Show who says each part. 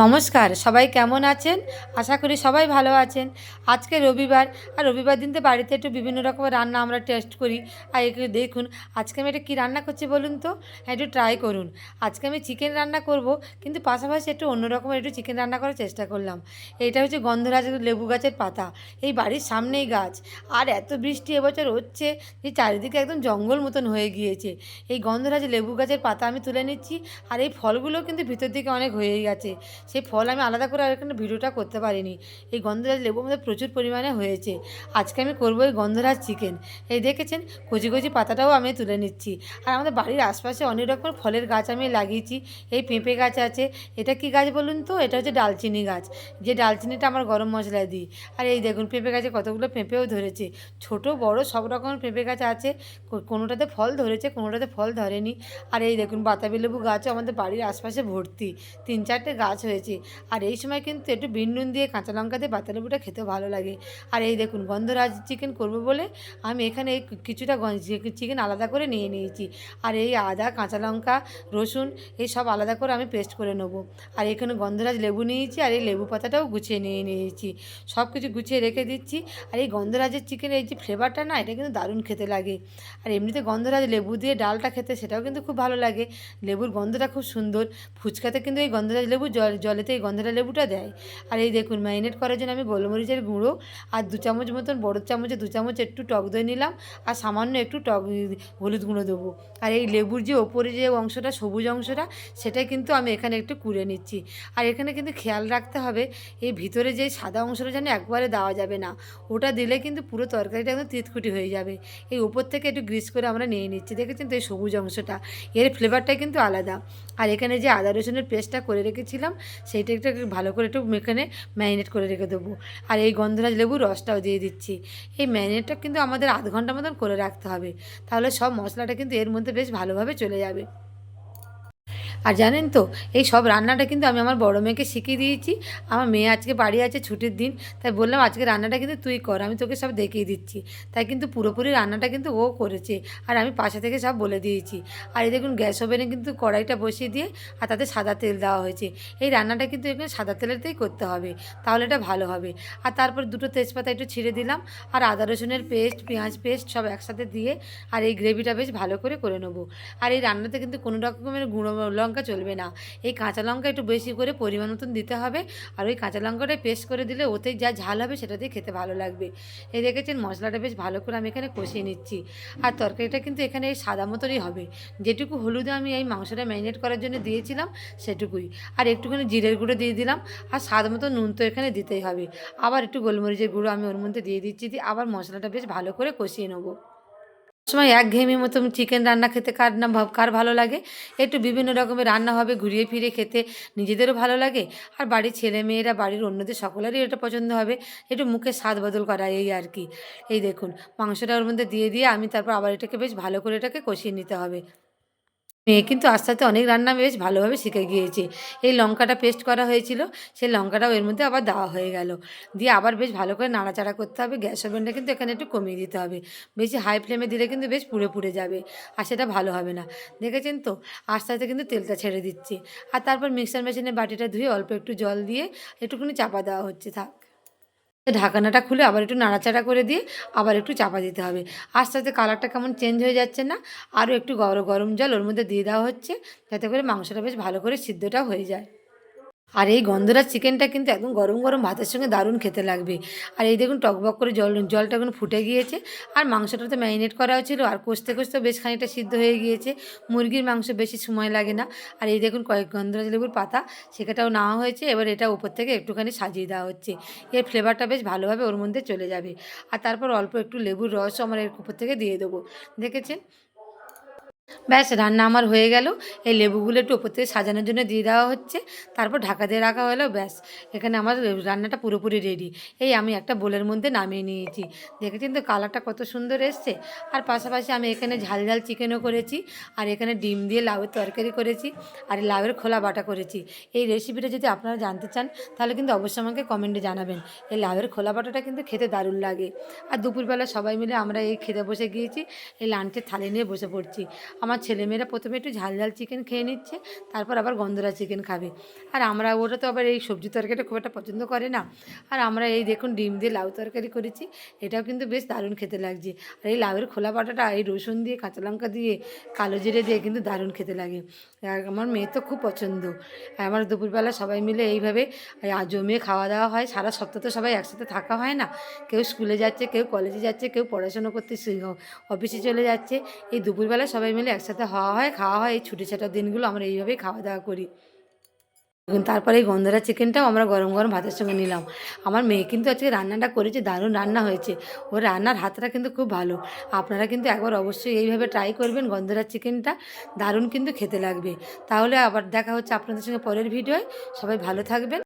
Speaker 1: নমস্কার সবাই কেমন আছেন? আশা করি সবাই ভালো আছেন। আজকে রবিবার আর রবিবার দিন তো বাড়িতে একটু বিভিন্ন রকমের রান্না আমরা টেস্ট করি। আর একটু দেখুন আজকে আমি এটা কী রান্না করছি বলুন তো? হ্যাঁ, একটু ট্রাই করুন। আজকে আমি চিকেন রান্না করব কিন্তু পাশাপাশি একটু অন্য রকমের একটু চিকেন রান্না করার চেষ্টা করলাম। এইটা হচ্ছে গন্ধরাজ লেবু গাছের পাতা। এই বাড়ির সামনেই গাছ। আর এত বৃষ্টি এবছর হচ্ছে যে চারিদিকে একদম জঙ্গল মতন হয়ে গিয়েছে। এই গন্ধরাজ লেবু গাছের পাতা আমি তুলে নিচ্ছি আর এই ফলগুলো কিন্তু ভিতর দিকে অনেক হয়েই গেছে। সেই ফল আমি আলাদা করে আর এখানে ভিডিওটা করতে পারিনি। এই গন্ধরাজ লেবু আমাদের প্রচুর পরিমাণে হয়েছে। আজকে আমি করব এই গন্ধরাজ চিকেন। এই দেখেছেন, কচি কচি পাতাটাও আমি তুলে নিচ্ছি। আর আমাদের বাড়ির আশপাশে অনেক রকমের ফলের গাছ আমি লাগিয়েছি। এই পেঁপে গাছ আছে। এটা কি গাছ বলুন তো? এটা হচ্ছে ডালচিনি গাছ। যে ডালচিনিটা আমার গরম মশলায় দিই। আর এই দেখুন, পেঁপে গাছে কতগুলো পেঁপেও ধরেছে। ছোট, বড়, সব রকমের পেঁপে গাছ আছে। কোনোটাতে ফল ধরেছে, কোনোটাতে ফল ধরেনি। আর এই দেখুন, বাতাবি লেবু গাছও আমাদের বাড়ির আশপাশে ভর্তি। তিন চারটে গাছ হয়েছে। আর এই সময় কিন্তু একটু বিন নুন দিয়ে কাঁচা লঙ্কা দিয়ে বাতালেবুটা খেতে ভালো লাগে। আর এই দেখুন, গন্ধরাজ চিকেন করব বলে আমি এখানে কিছুটা চিকেন আলাদা করে নিয়ে নিয়েছি। আর এই আদা, কাঁচা লঙ্কা, রসুন, এই সব আলাদা করে আমি পেস্ট করে নেব। আর এখানে গন্ধরাজ লেবু নিয়েছি আর এই লেবু পাতাটাও গুছিয়ে নিয়ে নিয়েছি। সব কিছু গুছিয়ে রেখে দিচ্ছি। আর এই গন্ধরাজের চিকেনের এই যে ফ্লেভারটা না, এটা কিন্তু দারুণ খেতে লাগে। আর এমনিতে গন্ধরাজ লেবু দিয়ে ডালটা খেতে সেটাও কিন্তু খুব ভালো লাগে। লেবুর গন্ধটা খুব সুন্দর। ফুচকাতে কিন্তু এই গন্ধরাজ লেবু জল জলেতে এই গন্ধরাজ লেবুটা দেয়। আর এই দেখুন ম্যারিনেট করার জন্য আমি গোলমরিচের গুঁড়ো আর দু চামচ মতন বড় চামচে, দু চামচ একটু টক দই নিলাম আর সামান্য একটু টক হলুদ গুঁড়ো দেবো। আর এই লেবুর যে ওপরে যে অংশটা, সবুজ অংশটা, সেটাই কিন্তু আমি এখানে একটু কুড়ে নিচ্ছি। আর এখানে কিন্তু খেয়াল রাখতে হবে, এই ভিতরে যে সাদা অংশটা যেন একবারে দেওয়া যাবে না, ওটা দিলে কিন্তু পুরো তরকারিটা একদম তিতকুটি হয়ে যাবে। এই ওপর থেকে একটু গ্রিস করে আমরা নিয়ে নিচ্ছি, দেখেছেন তো এই সবুজ অংশটা? এর ফ্লেভারটাই কিন্তু আলাদা। আর এখানে যে আদা রসুনের পেস্টটা করে রেখেছিলাম সেইটা একটু ভালো করে একটু এখানে ম্যারিনেট করে রেখে দেবো। আর এই গন্ধরাজ লেবুর রসটাও দিয়ে দিচ্ছি। এই ম্যারিনেটটা কিন্তু আমাদের আধ ঘণ্টা মতন করে রাখতে হবে। তাহলে সব মশলাটা কিন্তু এর মধ্যে বেশ ভালোভাবে চলে যাবে। আর জানেন তো, এই সব রান্নাটা কিন্তু আমি আমার বড় মেয়েকে শিখিয়ে দিয়েছি। আমার মেয়ে আজকে বাড়ি আছে ছুটির দিন, তাই বললাম আজকে রান্নাটা কিন্তু তুই কর, আমি তোকে সব দেখিয়ে দিচ্ছি। তাই কিন্তু পুরোপুরি রান্নাটা কিন্তু ও করেছে, আর আমি পাশে থেকে সব বলে দিয়েছি। আর এই দেখুন গ্যাস ওভেনে কিন্তু কড়াইটা বসিয়ে দিয়ে, আর তাতে সাদা তেল দেওয়া হয়েছে। এই রান্নাটা কিন্তু এখানে সাদা তেলেতেই করতে হবে, তাহলে এটা ভালো হবে। আর তারপর দুটো তেজপাতা একটু ছিঁড়ে দিলাম, আর আদা রসুনের পেস্ট, পেঁয়াজ পেস্ট সব একসাথে দিয়ে, আর এই গ্রেভিটা বেশ ভালো করে করে নেব। আর এই রান্নাতে কিন্তু কোনো রকমের গুঁড়ো লঙ্কা চলবে না। এই কাঁচা লঙ্কা একটু বেশি করে পরিমাণ মতন দিতে হবে আর ওই কাঁচা লঙ্কাটা পেস্ট করে দিলে ওতে যা ঝাল হবে সেটা দিয়ে খেতে ভালো লাগবে। এই দেখেছেন মশলাটা বেশ ভালো করে আমি এখানে কষিয়ে নিচ্ছি। আর তরকারিটা কিন্তু এখানে এই সাদা মতনই হবে। যেটুকু হলুদে আমি এই মাংসটা ম্যারিনেট করার জন্য দিয়েছিলাম সেটুকুই। আর একটুখানি জিরের গুঁড়ো দিয়ে দিলাম। আর স্বাদ মতো নুন তো এখানে দিতেই হবে। আবার একটু গোলমরিচের গুঁড়ো আমি ওর মধ্যে দিয়ে দিচ্ছি দিয়ে আবার মশলাটা বেশ ভালো করে কষিয়ে নেব। সময় এক ঘেমি মতো চিকেন রান্না খেতে কার না কার ভালো লাগে? একটু বিভিন্ন রকমের রান্না হবে, ঘুরিয়ে ফিরে খেতে নিজেদেরও ভালো লাগে। আর বাড়ির ছেলে মেয়েরা, বাড়ির অন্যদের সকলেরই এটা পছন্দ হবে। একটু মুখে স্বাদ বদল করা, এই আর কি। এই দেখুন, মাংসটা ওর মধ্যে দিয়ে দিয়ে আমি তারপর আবার এটাকে বেশ ভালো করে এটাকে কষিয়ে নিতে হবে। মেয়ে কিন্তু আস্তে আস্তে অনেক রান্না বেশ ভালোভাবে শিখে গিয়েছে। এই লঙ্কাটা পেস্ট করা হয়েছিল, সেই লঙ্কাটাও এর মধ্যে আবার দেওয়া হয়ে গেল। দিয়ে আবার বেশ ভালো করে নাড়াচাড়া করতে হবে, গ্যাস ওভেনটা কিন্তু এখানে একটু কমিয়ে দিতে হবে। বেশি হাই ফ্লেমে দিলে কিন্তু বেশ পুড়ে পুড়ে যাবে আর সেটা ভালো হবে না। দেখেছেন তো? আস্তে আস্তে কিন্তু তেলটা ছেড়ে দিচ্ছে। আর তারপর মিক্সার মেশিনে বাটিটা ধুয়ে অল্প একটু জল দিয়ে একটুখানি চাপা দেওয়া হচ্ছে, থাক। ঢাকনাটা খুলে আবার একটু নাড়াচাড়া করে দিয়ে আবার একটু চাপা দিতে হবে। আস্তে আস্তে কালারটা কেমন চেঞ্জ হয়ে যাচ্ছে না, আরও একটু গরম গরম জল ওর মধ্যে দিয়ে দেওয়া হচ্ছে, যাতে করে মাংসটা বেশ ভালো করে সিদ্ধটা হয়ে যায়। আর এই গন্ধরাজ চিকেনটা কিন্তু একদম গরম গরম ভাতের সঙ্গে দারুণ খেতে লাগবে। আর এই দেখুন টকবক করে জল, জলটা এখন ফুটে গিয়েছে। আর মাংসটা তো ম্যারিনেট করা হয়েছিল আর কষতে কষতে বেশ খানিকটা সিদ্ধ হয়ে গিয়েছে। মুরগির মাংস বেশি সময় লাগে না। আর এই দেখুন কয়েক গন্ধরাজ লেবুর পাতা সেটাও নেওয়া হয়েছে। এবার এটা উপর থেকে একটুখানি সাজিয়ে দেওয়া হচ্ছে। এর ফ্লেভারটা বেশ ভালোভাবে ওর মধ্যে চলে যাবে। আর তারপর অল্প একটু লেবুর রসও আমার এর উপর থেকে দিয়ে দেবো। দেখেছেন? ব্যাস, রান্না আমার হয়ে গেল। এই লেবুগুলো একটু ওপর থেকে সাজানোর জন্য দিয়ে দেওয়া হচ্ছে। তারপর ঢাকা দিয়ে রাখা হলো, ব্যাস। এখানে আমার রান্নাটা পুরোপুরি রেডি এই আমি একটা বোলের মধ্যে নামিয়ে নিয়েছি। দেখেছেন তো কালারটা কত সুন্দর এসছে? আর পাশাপাশি আমি এখানে ঝাল ঝাল চিকেনও করেছি। আর এখানে ডিম দিয়ে লাউয়ের তরকারি করেছি। আর লাউয়ের খোলা বাটা করেছি। এই রেসিপিটা যদি আপনারা জানতে চান, তাহলে কিন্তু অবশ্যই আমাকে কমেন্টে জানাবেন। এই লাউয়ের খোলা বাটাটা কিন্তু খেতে দারুণ লাগে। আর দুপুরবেলা সবাই মিলে আমরা এই খেতে বসে গিয়েছি। এই লাঞ্চের থালি নিয়ে বসে পড়ছি। আমার ছেলেমেয়েরা প্রথমে একটু ঝাল ঝাল চিকেন খেয়ে নিচ্ছে, তারপর আবার গন্ধরা চিকেন খাবে। আর আমরা ওরা তো আবার এই সবজি তরকারিটা খুব একটা পছন্দ করে না। আর আমরা এই দেখুন ডিম দিয়ে লাউ তরকারি করেছি, এটাও কিন্তু বেশ দারুণ খেতে লাগছে। আর এই লাউয়ের খোলা পাটাটা এই রসুন দিয়ে, কাঁচা লঙ্কা দিয়ে, কালো জিরে দিয়ে কিন্তু দারুণ খেতে লাগে। আমার মেয়ে তো খুব পছন্দ। আর আমার দুপুরবেলা সবাই মিলে এইভাবে জমিয়ে খাওয়া দাওয়া হয়। সারা সপ্তাহ তো সবাই একসাথে থাকা হয় না। কেউ স্কুলে যাচ্ছে, কেউ কলেজে যাচ্ছে, কেউ পড়াশুনো করতে অফিসে চলে যাচ্ছে। এই দুপুরবেলা সবাই মিলে একসাথে হওয়া হয়, খাওয়া হয়, এই ছুটি ছাটার দিনগুলো আমরা এইভাবেই খাওয়া দাওয়া করি। তারপরে এই গন্ধরা চিকেনটাও আমরা গরম গরম ভাতের সঙ্গে নিলাম। আমার মেয়ে কিন্তু আজকে রান্নাটা করেছে, দারুণ রান্না হয়েছে। ওর রান্নার হাতটা কিন্তু খুব ভালো। আপনারা কিন্তু একবার অবশ্যই এইভাবে ট্রাই করবেন গন্ধরা চিকেনটা, দারুণ কিন্তু খেতে লাগবে। তাহলে আবার দেখা হচ্ছে আপনাদের সঙ্গে পরের ভিডিওয় সবাই ভালো থাকবেন।